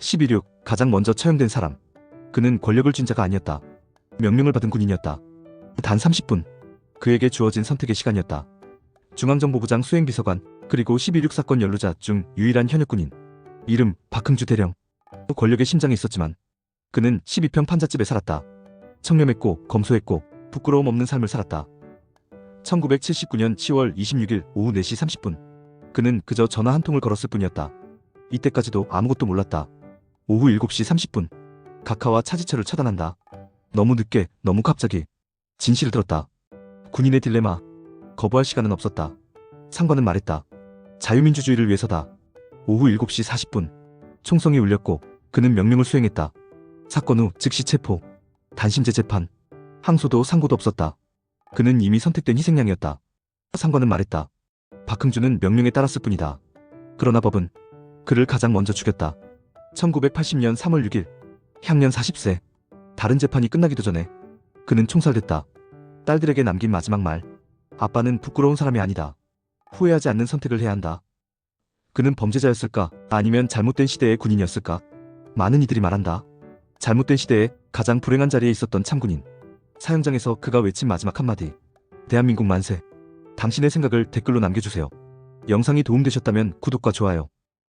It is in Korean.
11.6 가장 먼저 처형된 사람. 그는 권력을 쥔 자가 아니었다. 명령을 받은 군인이었다. 단 30분. 그에게 주어진 선택의 시간이었다. 중앙정보부장 수행비서관 그리고 12.6 사건 연루자 중 유일한 현역 군인. 이름 박흥주 대령. 권력의 심장에 있었지만 그는 12평 판잣집에 살았다. 청렴했고 검소했고 부끄러움 없는 삶을 살았다. 1979년 10월 26일 오후 4시 30분. 그는 그저 전화 한 통을 걸었을 뿐이었다. 이때까지도 아무것도 몰랐다. 오후 7시 30분. 각하와 차지철을 차단한다. 너무 늦게, 너무 갑자기. 진실을 들었다. 군인의 딜레마. 거부할 시간은 없었다. 상관은 말했다. 자유민주주의를 위해서다. 오후 7시 40분. 총성이 울렸고 그는 명령을 수행했다. 사건 후 즉시 체포. 단심제 재판. 항소도 상고도 없었다. 그는 이미 선택된 희생양이었다. 상관은 말했다. 박흥주는 명령에 따랐을 뿐이다. 그러나 법은 그를 가장 먼저 죽였다. 1980년 3월 6일. 향년 40세. 다른 재판이 끝나기도 전에 그는 총살됐다. 딸들에게 남긴 마지막 말. 아빠는 부끄러운 사람이 아니다. 후회하지 않는 선택을 해야 한다. 그는 범죄자였을까? 아니면 잘못된 시대의 군인이었을까? 많은 이들이 말한다. 잘못된 시대에 가장 불행한 자리에 있었던 참군인. 사형장에서 그가 외친 마지막 한마디. 대한민국 만세. 당신의 생각을 댓글로 남겨주세요. 영상이 도움되셨다면 구독과 좋아요.